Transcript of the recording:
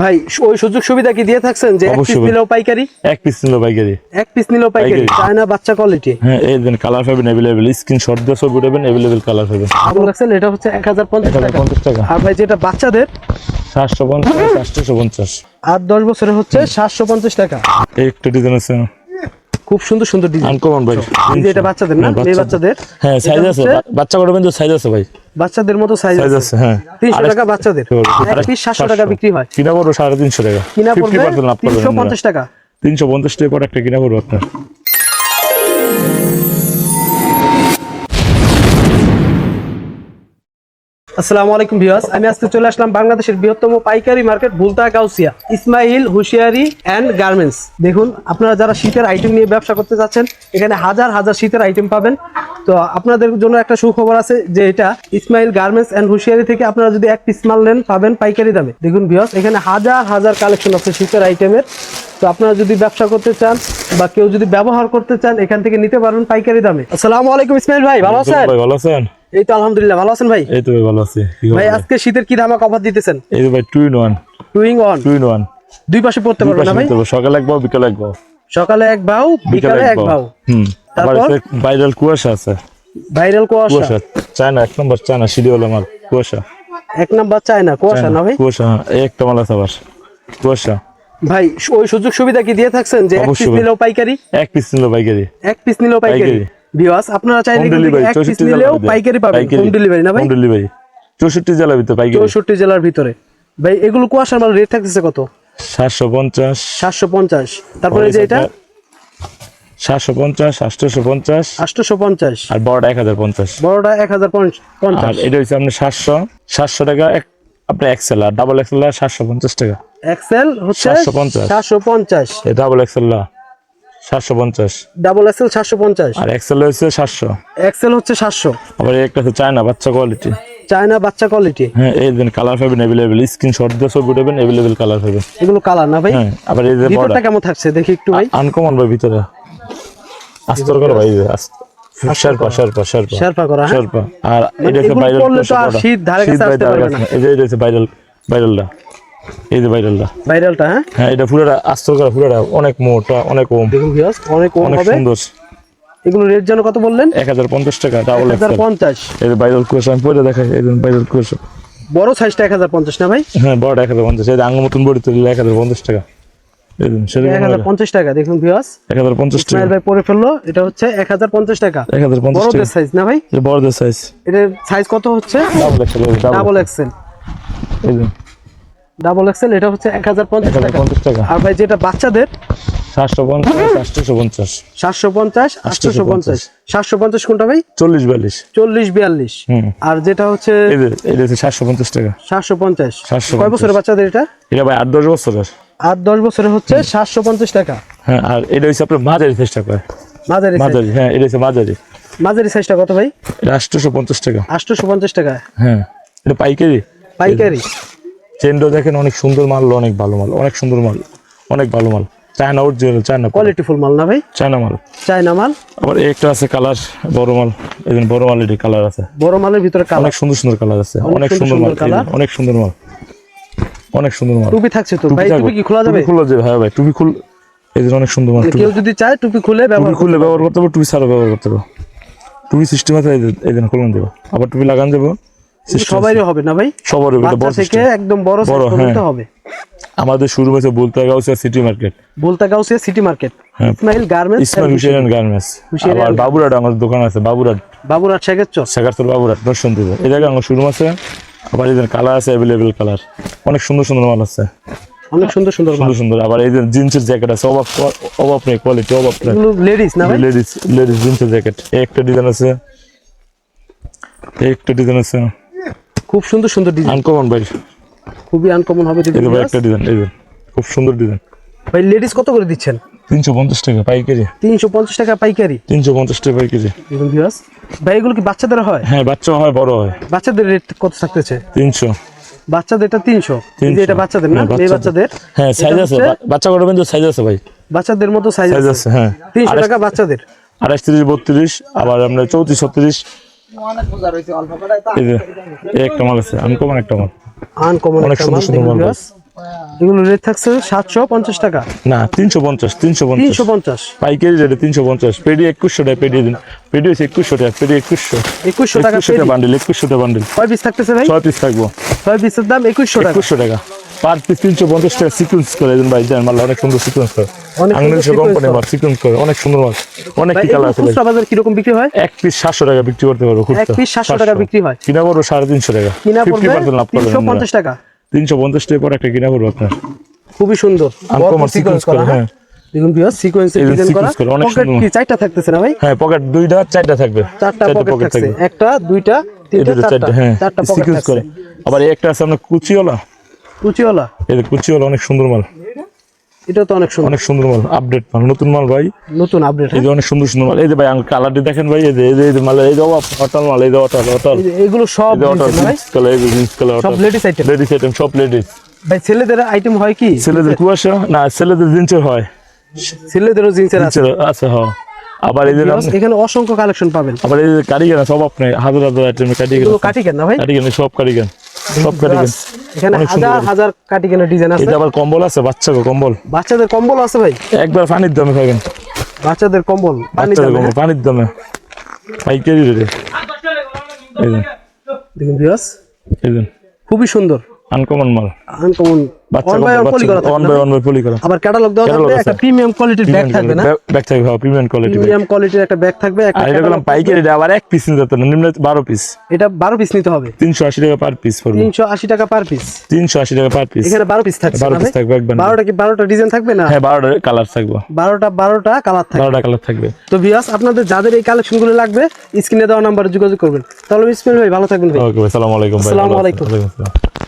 ভাই ওই সুযোগ সুবিধা কি দিয়ে থাকছেন যে এক পিস নিলেও পাইকারি? এক পিস নিল পাইকারি। এক পিস নিলেও পাইকারি। চায়না বাচ্চা কোয়ালিটি হ্যাঁ এই দেন কালার পাবেন অ্যাভেলেবেল স্ক্রিনশট দিয়ে ছবি উঠাবেন অ্যাভেলেবেল কালার পাবেন। আপনি রাখছেন এটা হচ্ছে এক হাজার পঞ্চাশ এক হাজার টাকা পঞ্চাশ টাকা। আর ভাই যেটা বাচ্চাদের? সাতশো পঞ্চাশ আটশোশো পঞ্চাশ। আট দশ বছরে হচ্ছে সাতশো পঞ্চাশ টাকা। একটা ডিজাইন আছে। খুব সুন্দর সুন্দর ডিজাইন আনকমন ভাই। এই যে এটা বাচ্চাদের না? হ্যাঁ, মেয়ে বাচ্চাদের। হ্যাঁ সাইজ আছে। বাচ্চা করবেন তো সাইজ আছে ভাই। বাচ্চাদের মতো সাইজ আছে। হ্যাঁ। তিনশো আড়াই- টাকা বাচ্চাদের। এক পিস সাতশো টাকা বিক্রি হয়। কিনা পড়ব সাড়ে তিনশো টাকা। কিনা ফিফটি পড়বে পার্সেন্ট লাভ তিনশো করবেন পঞ্চাশ টাকা। তিনশো পঞ্চাশ টাকা পর একটা কিনা পড়ব আপনার। আসসালামু আলাইকুম ভিউয়ার্স আমি আজকে চলে আসলাম বাংলাদেশের বৃহত্তম পাইকারি market Bhulta Gausia Ismail হুশিয়ারি and garments দেখুন আপনারা যারা শীতের আইটেম নিয়ে ব্যবসা করতে চাচ্ছেন এখানে হাজার হাজার শীতের আইটেম পাবেন। তো আপনাদের জন্য একটা সুখবর আছে যে এটা ইসমাইল গার্মেন্টস অ্যান্ড হুশিয়ারি থেকে আপনারা যদি এক পিস মাল নেন পাবেন পাইকারি দামে। দেখুন ভিউয়ার্স এখানে হাজার হাজার কালেকশন আছে শীতের আইটেমের তো আপনারা যদি ব্যবসা করতে চান বা কেউ যদি ব্যবহার করতে চান এখান থেকে নিতে পারবেন পাইকারি দামে। আসসালামু আলাইকুম ইসমাইল ভাই ভালো আছেন? ভাই ভালো আছেন? এই তো আলহামদুলিল্লাহ ভালো আছেন ভাই? এই তো ভাই ভালো আছি। ভাই? আজকে শীতের কি ধামাক অফার দিতেছেন? এই ভাই টু ইন ওয়ান টুইং অন টু ইন ওয়ান দুই পাশে পড়তে পারবেন না ভাই? সকালে এক বাও বিকালে এক বাও সকালে এক ভাও বিকালে এক ভাও হুম। তারপর? ভাইরাল কুয়াশা আছে। ভাইরাল কুয়াশা? চায়না এক নম্বর চায়না সিডিওল আমার কুয়াশা। এক নাম্বার চায় না কুয়াশা না ভাই? কুয়াশা একটা মাল আছে আবার। কুয়াশা। ভাই ওই সুযোগ সুবিধা কি দিয়ে থাকছেন যে এক পিস নিলেও পাইকারি? এক পিস নিল পাইকারি। এক পিস নিলেও পাইকারি। ভিউয়ার্স আপনারা চাইলে এক পিস নিলেও পাইকারি পাবেন হোম ডেলিভারি না ভাই? হোম ডেলিভারি চৌষট্টি জেলা ভিতরে পাইকারি। চৌষট্টি জেলার ভিতরে। ভাই এগুলো কুয়াশার মাল রেট থাকতেছে কত? সাতশো পঞ্চাশ। সাতশো পঞ্চাশ। তারপরে যে এটা? সাতশো পঞ্চাশ আটশোশো পঞ্চাশ আটশোশো পঞ্চাশ। আর বড়টা এক হাজার পঞ্চাশ। বড়টা এক হাজার পঞ্চাশ আর এটা হচ্ছে আপনার সাতশো সাতশো টাকা এক আপনার এক্সেল আর ডাবল এক্সেল আর সাতশো পঞ্চাশ টাকা। এক্সেল হচ্ছে 750 সাতশো পঞ্চাশ। এই ডাবল এক্সেল সাতশো পঞ্চাশ। ডাবল এক্সেল সাতশো পঞ্চাশ। আর এক্সেল হচ্ছে সাতশো। এক্সেল হচ্ছে সাতশো। আবার একটা হচ্ছে চায়না বাচ্চা কোয়ালিটি চায়না বাচ্চা কোয়ালিটি হ্যাঁ এই দিন কালার পাবেন অ্যাভেলেবেল স্ক্রিনশট দিয়ে ছবি উঠাবেন অ্যাভেলেবেল কালার পাবেন। এগুলো কালার না ভাই? হ্যাঁ আবার এই যে ভিতরটা কেমন থাকছে? দেখি একটু ভাই। আনকমন ভাই ভিতরে। আস্তর করো ভাই শার্পা শার্পা শার্পা। শেরপা করা আর এটা ভাইরাল তো আর শীত ধারে কাছে আসতে পারবে না। এই যে এটা হচ্ছে ভাইরাল ভাইরালটা এই যে ভাইরালটা ভাইরালটা হ্যাঁ? হ্যাঁ এটা আস্তর করা অনেক মোটা অনেক কম। দেখুন ভিউয়ার্স অনেক হবে। সুন্দর। এগুলো রেট যেন কত বললেন? এক হাজার পঞ্চাশ টাকা ডাবল হাজার এক্সেল পঞ্চাশ। এই যে ভাইরাল কোর্স আমি পরে দেখাই এই ভাইরাল কোর্স বড় সাইজটা এক হাজার পঞ্চাশ না ভাই? হ্যাঁ বড় এক হাজার পঞ্চাশ। এই যে আঙ্গ মতন বড়ি হাজার পঞ্চাশ টাকা। টাকা দেখুন ভিউয়ার্স এক হাজার পঞ্চাশ টাকা। ভাই পরে ফেলল এটা হচ্ছে এক হাজার পঞ্চাশ টাকা। এক হাজার পঞ্চাশ বড়দের সাইজ না ভাই? এই বড়দের সাইজ এটার সাইজ কত হচ্ছে? Double XL double double XL এই যে। ডাবল এক্সেল এটা হচ্ছে টাকা। আর ভাই যেটা বাচ্চাদের? সাতশো সাতশো সাতশো কোনটা ভাই? আর হচ্ছে এই যে এটা হচ্ছে সাতশো পঞ্চাশ টাকা। সাতশো পঞ্চাশ। 750 কয় বছরের বাচ্চাদের এটা? এটা ভাই আট দশ বছরের। আট দশ বছরে হচ্ছে সাতশো পঞ্চাশ টাকা। হ্যাঁ আর এটা হচ্ছে আপনার মাঝারি সাইজটা কয়? মাঝারি। মাঝারি হ্যাঁ এটা হচ্ছে মাঝারি। মাঝারি সাইজটা কত ভাই? এটা আটশোশো পঞ্চাশ টাকা। আটশোশো পঞ্চাশ টাকা। হ্যাঁ এটা পাইকারি? পাইকারি। চেনটা দেখেন অনেক সুন্দর মাল অনেক ভালো মাল অনেক সুন্দর মাল অনেক ভালো মাল। China original China quality full মাল না ভাই? চায়না মাল। চায়না মাল। আবার একটা আছে কালার বড় মাল। এই বড় মালের কালার আছে। বড় মালের ভিতরে কালার অনেক সুন্দর সুন্দর কালার আছে। অনেক সুন্দর মাল অনেক সুন্দর মাল। অনেক সুন্দর মাল। টুপি থাকছে তো? ভাই টুপি কি খোলা যাবে? খোলা যাবে হ্যাঁ ভাই টুপি খুল এই অনেক সুন্দর মাল কেউ যদি চায় টুপি খুলে ব্যবহার টুপি খুললে ব্যবহার করতে পারব টুপি ছাড়া ব্যবহার করতে পারব টুপি সিস্টেম আছে এই দিন খুলন দেবো। আবার টুপি লাগান দেবো। সবাইরই হবে না ভাই? সবার হবে, এটা বড় থেকে একদম বড় বড়, হ্যাঁ। হবে। আমাদের শুরু হয়েছে বলতে গাউসিয়া সিটি মার্কেট বলতা গাউসিয়া সিটি মার্কেট হ্যাঁ। ইসমাইল গার্মেন্টস ইসমাইল হুসেন গার্মেন্টস বাবুরাট আমার দোকান আছে বাবুরাট বাবুরাট শেখের চক শেখারতল বাবুরাট দর্শন দিব এই জায়গায় আমার শুরু আছে আবার এই কালার আছে অ্যাভেলেবেল কালার। অনেক সুন্দর সুন্দর মাল আছে। অনেক সুন্দর সুন্দর সুন্দর সুন্দর আবার এই যে জিন্সের জ্যাকেট আছে অবাক অবাক নেই কোয়ালিটি অবাক নেই। লেডিস না লেডিস লেডিস জিন্সের জ্যাকেট একটা ডিজাইন আছে। একটা ডিজাইন আছে। খুব সুন্দর সুন্দর ডিজাইন আনকমন ভাই। খুবই আনকমন হবে এই ভাই একটা ডিজাইন এই খুব সুন্দর ডিজাইন ভাই লেডিস কত করে দিচ্ছেন? 350 টাকা পাইকারি। 350 টাকা পাইকারি? 350 টাকা পাইকারি। দেখুন ভিউয়ার্স ভাই এগুলো কি বাচ্চাদের হয়? হ্যাঁ বাচ্চা হয় বড় হয়। বাচ্চাদের রেট কত থাকতেছে? 300 বাচ্চাদের এটা 300 এটা বাচ্চাদের না? হ্যাঁ, এই বাচ্চাদের? হ্যাঁ সাইজ আছে বাচ্চা কত পর্যন্ত সাইজ আছে ভাই? বাচ্চাদের মতো সাইজ আছে। হ্যাঁ। 300 টাকা বাচ্চাদের। 28 32 আবার আমরা 34 36 একটা মাল আছে আনকমন একটা মাল। আনকমন একটা মাল এগুলো রেট থাকছে সাতশো পঞ্চাশ টাকা। না তিনশো পঞ্চাশ তিনশো তিনশো পঞ্চাশ। পাইকারি রেটে তিনশো পঞ্চাশ। পেডি একুশশো টাকা পেডি দিন। পেডি হচ্ছে একুশশো টাকা পেডি একুশশো। একুশশো টাকা একুশশো টাকা বান্ডিল একুশশো টাকা বান্ডিল কয় পিস থাকতেছে ভাই? ছয় পিস থাকব। ছয় পিসের দাম একুশশো টাকা। একুশশো টাকা। পার পিস তিনশো পঞ্চাশ টাকা সিকুয়েন্স করে দেন ভাই দেন মাল অনেক সুন্দর সিকুয়েন্স করে। কোম্পানি মাল সিকুয়েন্স করে অনেক সুন্দর মাল। অনেক কি কালার আছে খুচরা বাজার কীরকম বিক্রি হয়? এক পিস সাতশো টাকা বিক্রি করতে পারব খুব এক piece 700 টাকা বিক্রি হয়। কিনা সাড়ে তিনশো টাকা। কিনা পড়বে লাভ তিনশো পঞ্চাশ টাকা। তিনশো পঞ্চাশ টাকা পর একটা কিনা করব আপনার। খুবই সুন্দর। আনকমন সিকোয়েন্স করা হ্যাঁ। হ্যাঁ। দেখুন ভিউয়ার সিকোয়েন্সে ডিজাইন করা। অনেক পকেট। কি চারটা থাকতেছে না ভাই? হ্যাঁ পকেট দুইটা চারটা থাকবে। চারটা পকেট থাকবে। একটা দুইটা তিনটা চারটা। হ্যাঁ চারটা পকেট করে। আবার একটা আছে আপনার কুচিওয়ালা। কুচিওয়ালা। এই কুচিওয়ালা অনেক সুন্দর মাল। এটা তো অনেক সুন্দর অনেক সুন্দর মাল আপডেট মাল নতুন মাল ভাই নতুন আপডেট এই যে অনেক সুন্দর সুন্দর মাল এই যে ভাই কালারটি দেখেন ভাই এই যে এই যে এই যে মাল এই যে অটাল মাল এই যে অটাল অটাল এগুলো সব জিন্স কালার এই যে জিন্স কালার সব লেডিস আইটেম লেডিস আইটেম সব লেডিস ভাই ছেলেদের আইটেম হয় কি ছেলেদের কুয়াশা না ছেলেদের জিন্সের হয় ছেলেদেরও জিন্সের আছে আছে হ্যাঁ আবার এই যে এখানে অসংখ্য কালেকশন পাবেন আবার এই যে কারিগান সব আপনি হাজার হাজার আইটেমের কারিগান এগুলো কাটি কেন না ভাই কারিগান সব কারিগান সব কারিগান এখানে হাজার হাজার কাটি ডিজাইন আছে। এটা আবার কম্বল আছে বাচ্চাদের কম্বল। বাচ্চাদের কম্বল আছে ভাই? একবার পানির দামে পাবেন বাচ্চাদের কম্বল বাচ্চাদের কম্বল? পানির দামে। পাইকারি রেটে। দেখুন ভিউয়ার্স এই খুবই সুন্দর। আনকমন মাল। আনকমন বাচ্চা অন বাই অন পলি করা অন থাকবে বাই না? অন বাই পলি করা। আবার ক্যাটালগ দেওয়া থাকবে একটা প্রিমিয়াম কোয়ালিটির ব্যাগ থাকবে না? ব্যাগ থাকবে হ্যাঁ প্রিমিয়াম কোয়ালিটি প্রিমিয়াম কোয়ালিটির একটা ব্যাগ থাকবে একটা এটা বললাম পাইকারি রেটে আবার এক পিস নিতে না নিম্ন বারো পিস এটা বারো পিস নিতে হবে। তিনশো আশি টাকা পার পিস পড়বে। তিনশো আশি টাকা পার পিস তিনশো আশি টাকা পার পিস এখানে বারো পিস থাকবে বারো পিস থাকবে একবার বারোটা কি বারোটা ডিজাইন থাকবে না? হ্যাঁ বারোটা কালার থাকবে। কালার থাকবে। বারোটা কালার থাকবে। তো ভিউয়ার্স আপনাদের যাদের এই কালেকশনগুলো লাগবে স্ক্রিনে দেওয়া নাম্বারে যোগাযোগ করবেন। তাহলে ইসমাইল ভাই ভালো থাকবেন ভাই। ওকে আলাইকুম ভাই আসসালামু আলাইকুম। ওয়ালাইকুম আসসালাম।